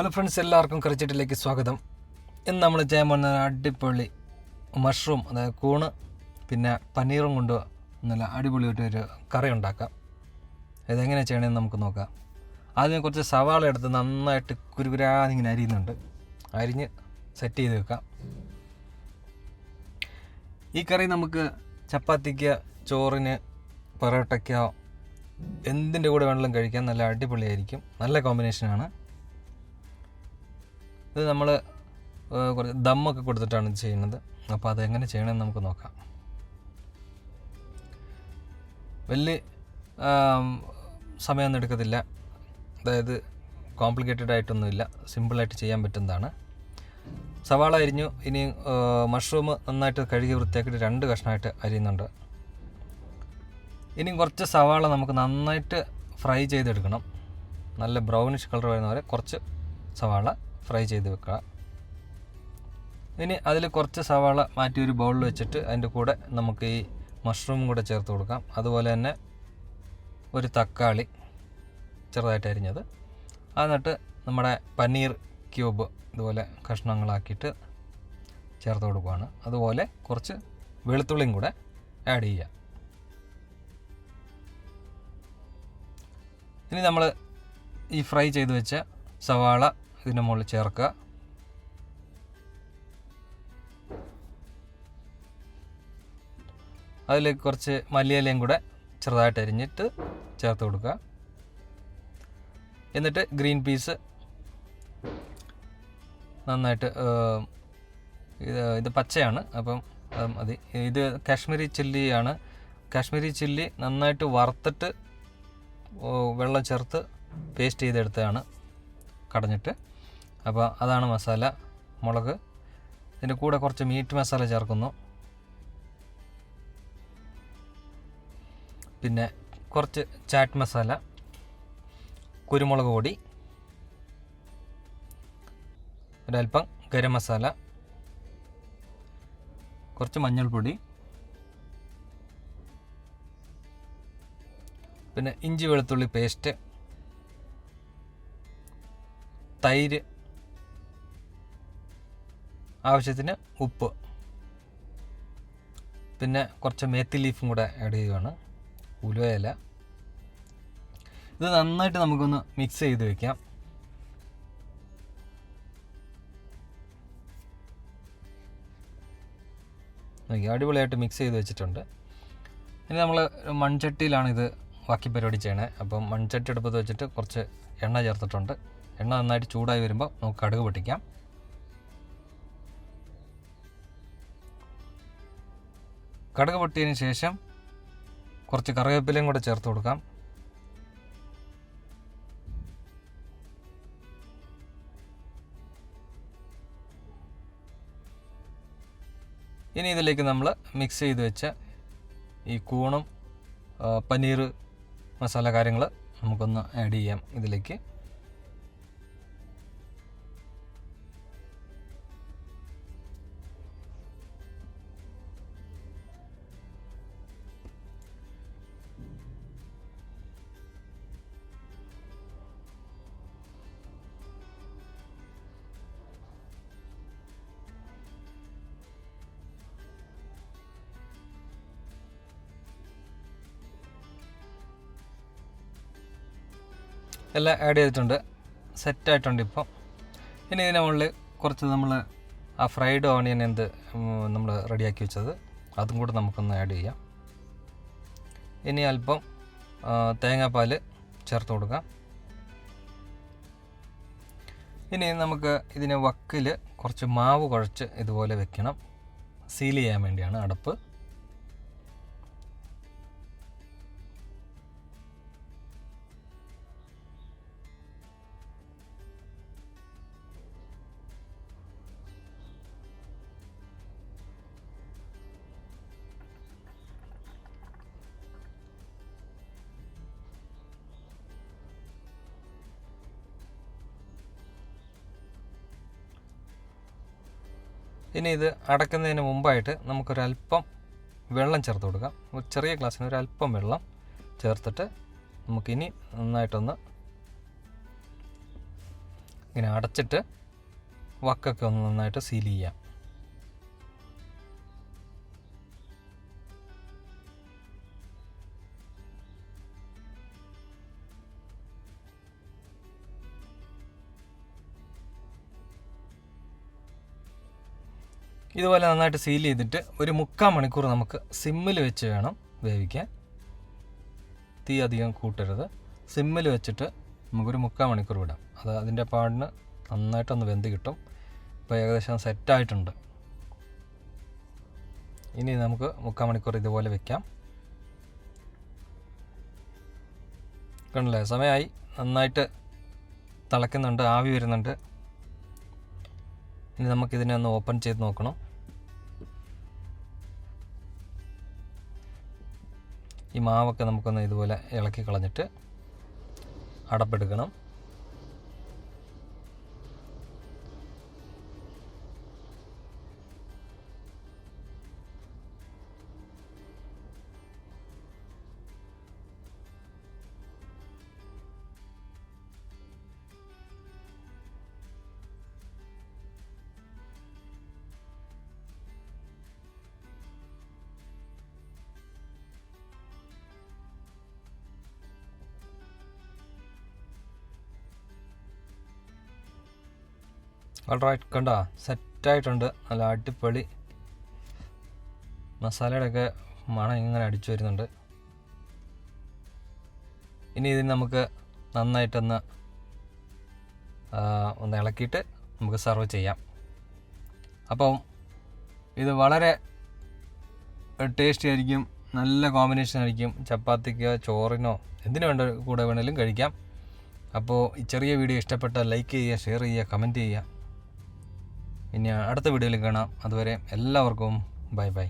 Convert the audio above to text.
Hello friends എല്ലാവർക്കും കറിച്ചിട്ടിലേക്ക് സ്വാഗതം. ഇന്ന് നമ്മൾ ചെയ്യാൻ പോകുന്ന അടിപൊളി മഷ്റൂം അതായത് കൂണ് പിന്നെ പനീറും കൊണ്ട് നല്ല അടിപൊളിയായിട്ട് ഒരു കറി ഉണ്ടാക്കാം. ഇതെങ്ങനെ ചെയ്യണമെന്ന് നമുക്ക് നോക്കാം. ആദ്യം കുറച്ച് സവാള എടുത്ത് നന്നായിട്ട് കുരുകുരാതിങ്ങനെ അരിയുന്നുണ്ട്. അരിഞ്ഞ് സെറ്റ് ചെയ്ത് വെക്കാം. ഈ കറി നമുക്ക് ചപ്പാത്തിക്ക് ചോറിന് പൊറോട്ടയ്ക്കോ എന്തിന്റെ കൂടെ വേണമെങ്കിലും കഴിക്കാൻ നല്ല അടിപൊളിയായിരിക്കും. നല്ല കോമ്പിനേഷനാണ് ഇത് നമ്മൾ കുറച്ച് ദമ്മൊക്കെ കൊടുത്തിട്ടാണ് ഇത് ചെയ്യുന്നത്. അപ്പോൾ അതെങ്ങനെ ചെയ്യണമെന്ന് നമുക്ക് നോക്കാം. വലിയ സമയമൊന്നും എടുക്കത്തില്ല. അതായത് കോംപ്ലിക്കേറ്റഡ് ആയിട്ടൊന്നുമില്ല. സിമ്പിളായിട്ട് ചെയ്യാൻ പറ്റുന്നതാണ്. സവാള അരിഞ്ഞു. ഇനി മഷ്റൂം നന്നായിട്ട് കഴുകി വൃത്തിയാക്കിയിട്ട് രണ്ട് കഷ്ണമായിട്ട് അരിയുന്നുണ്ട്. ഇനി കുറച്ച് സവാള നമുക്ക് നന്നായിട്ട് ഫ്രൈ ചെയ്തെടുക്കണം. നല്ല ബ്രൗണിഷ് കളർ വരുന്ന വരെ കുറച്ച് സവാള ഫ്രൈ ചെയ്ത് വെക്കുക. ഇനി അതിൽ കുറച്ച് സവാള മാറ്റി ഒരു ബൗളിൽ വെച്ചിട്ട് അതിന്റെ കൂടെ നമുക്ക് ഈ മഷ്റൂം കൂടെ ചേർത്ത് കൊടുക്കാം. അതുപോലെ തന്നെ ഒരു തക്കാളി ചെറുതായിട്ട് അരിഞ്ഞത്. എന്നിട്ട് നമ്മുടെ പനീർ ക്യൂബ് ഇതുപോലെ കഷ്ണങ്ങളാക്കിയിട്ട് ചേർത്ത് കൊടുക്കുകയാണ് അതുപോലെ കുറച്ച് വെളുത്തുള്ളിയും കൂടെ ആഡ് ചെയ്യുക. ഇനി നമ്മൾ ഈ ഫ്രൈ ചെയ്ത് വെച്ച സവാള ഇതിന്റെ മുകളിൽ ചേർക്കുക. അതിലേക്ക് കുറച്ച് മല്ലിയിലയും കൂടെ ചെറുതായിട്ട് അരിഞ്ഞിട്ട് ചേർത്ത് കൊടുക്കുക. എന്നിട്ട് ഗ്രീൻ പീസ് നന്നായിട്ട് ഇത് ഇത് പച്ചയാണ്. അപ്പം മതി. ഇത് കാശ്മീരി ചില്ലിയാണ്. കാശ്മീരി ചില്ലി നന്നായിട്ട് വറുത്തിട്ട് വെള്ളം ചേർത്ത് പേസ്റ്റ് ചെയ്തെടുത്തതാണ്. കടഞ്ഞിട്ട്. അപ്പോൾ അതാണ് മസാല മുളക്. ഇതിന്റെ കൂടെ കുറച്ച് മീറ്റ് മസാല ചേർക്കുന്നു. പിന്നെ കുറച്ച് ചാറ്റ് മസാല കുരുമുളക് പൊടി ഒരല്പം ഗരം മസാല കുറച്ച് മഞ്ഞൾപ്പൊടി പിന്നെ ഇഞ്ചി വെളുത്തുള്ളി പേസ്റ്റ് തൈര് ആവശ്യത്തിന് ഉപ്പ്. പിന്നെ കുറച്ച് മേത്തി ലീഫും കൂടെ ആഡ് ചെയ്യുകയാണ് ഉലുവയില. ഇത് നന്നായിട്ട് നമുക്കൊന്ന് മിക്സ് ചെയ്ത് വെക്കാം. അടിപൊളിയായിട്ട് മിക്സ് ചെയ്ത് വെച്ചിട്ടുണ്ട്. ഇനി നമ്മൾ മൺചട്ടിയിലാണ് ഇത് ബാക്കി പരിപാടി ചെയ്യണേ. അപ്പം മൺചട്ടി എടുപ്പത്ത് വെച്ചിട്ട് കുറച്ച് എണ്ണ ചേർത്തിട്ടുണ്ട്. എണ്ണ നന്നായിട്ട് ചൂടായി വരുമ്പോൾ നമുക്ക് കടുക് പൊട്ടിക്കാം. കടുക് പൊട്ടിയതിന് ശേഷം കുറച്ച് കറിവേപ്പിലയും കൂടെ ചേർത്ത് കൊടുക്കാം. ഇനി ഇതിലേക്ക് നമ്മൾ മിക്സ് ചെയ്ത് വെച്ച ഈ കൂണും പനീർ മസാല കാര്യങ്ങൾ നമുക്കൊന്ന് ആഡ് ചെയ്യാം ഇതിലേക്ക്. എല്ലാം ആഡ് ചെയ്തിട്ടുണ്ട്. സെറ്റായിട്ടുണ്ട് ഇപ്പോൾ ഇനി ഇതിന് മുകളിൽ കുറച്ച് നമ്മൾ ആ ഫ്രൈഡ് ഓണിയൻ എന്ത് നമ്മൾ റെഡിയാക്കി വെച്ചത്. അതും കൂടെ നമുക്കൊന്ന് ആഡ് ചെയ്യാം. ഇനി അല്പം തേങ്ങാപ്പാൽ ചേർത്ത് കൊടുക്കാം. ഇനി നമുക്ക് ഇതിന് വക്കിൽ കുറച്ച് മാവ് കുഴച്ച് ഇതുപോലെ വെക്കണം. സീൽ ചെയ്യാൻ വേണ്ടിയാണ് അടപ്പ്. ഇനി ഇത് അടക്കുന്നതിന് മുമ്പായിട്ട് നമുക്കൊരല്പം വെള്ളം ചേർത്ത് കൊടുക്കാം. ചെറിയ ഗ്ലാസ്സിന് ഒരു അല്പം വെള്ളം ചേർത്തിട്ട് നമുക്കിനി നന്നായിട്ടൊന്ന് ഇങ്ങനെ അടച്ചിട്ട് വക്കൊക്കെ ഒന്ന് നന്നായിട്ട് സീൽ ചെയ്യാം. ഇതുപോലെ നന്നായിട്ട് സീൽ ചെയ്തിട്ട് ഒരു മുക്കാൽ മണിക്കൂർ നമുക്ക് സിമ്മിൽ വെച്ച് വേണം വേവിക്കാൻ. തീ അധികം കൂട്ടരുത്. സിമ്മിൽ വെച്ചിട്ട് നമുക്കൊരു മുക്കാൽ മണിക്കൂർ വിടാം. അത് അതിന്റെ പാടിന് നന്നായിട്ടൊന്ന് വെന്ത് കിട്ടും. ഇപ്പോൾ ഏകദേശം സെറ്റായിട്ടുണ്ട്. ഇനി നമുക്ക് മുക്കാൽ മണിക്കൂർ ഇതുപോലെ വെക്കാം. കണ്ടില്ലേ? സമയമായി നന്നായിട്ട് തിളയ്ക്കുന്നുണ്ട് ആവി വരുന്നുണ്ട്. ഇനി നമുക്കിതിനെ ഒന്ന് ഓപ്പൺ ചെയ്ത് നോക്കണം. ഈ മാവൊക്കെ നമുക്കൊന്ന് ഇതുപോലെ ഇളക്കി കളഞ്ഞിട്ട് അടപ്പെടുക്കണം. ഓൾറൈറ്റ് കണ്ടോ? സെറ്റായിട്ടുണ്ട്. നല്ല അടിപൊളി. മസാലയുടെയൊക്കെ മണം ഇങ്ങനെ അടിച്ചു വരുന്നുണ്ട്. ഇനി ഇതിന് നമുക്ക് നന്നായിട്ടൊന്ന് ഒന്ന് ഇളക്കിയിട്ട് നമുക്ക് സെർവ് ചെയ്യാം. അപ്പം ഇത് വളരെ ടേസ്റ്റി ആയിരിക്കും. നല്ല കോമ്പിനേഷൻ ആയിരിക്കും. ചപ്പാത്തിക്കോ ചോറിനോ എന്തിനു വേണ്ട കൂടെ വേണമെങ്കിലും കഴിക്കാം. അപ്പോൾ ഈ ചെറിയ വീഡിയോ ഇഷ്ടപ്പെട്ടാൽ ലൈക്ക് ചെയ്യുക ഷെയർ ചെയ്യുക കമന്റ് ചെയ്യുക. ഇനി അടുത്ത വീഡിയോയിൽ കാണാം. അതുവരെ എല്ലാവർക്കും ബൈ ബൈ.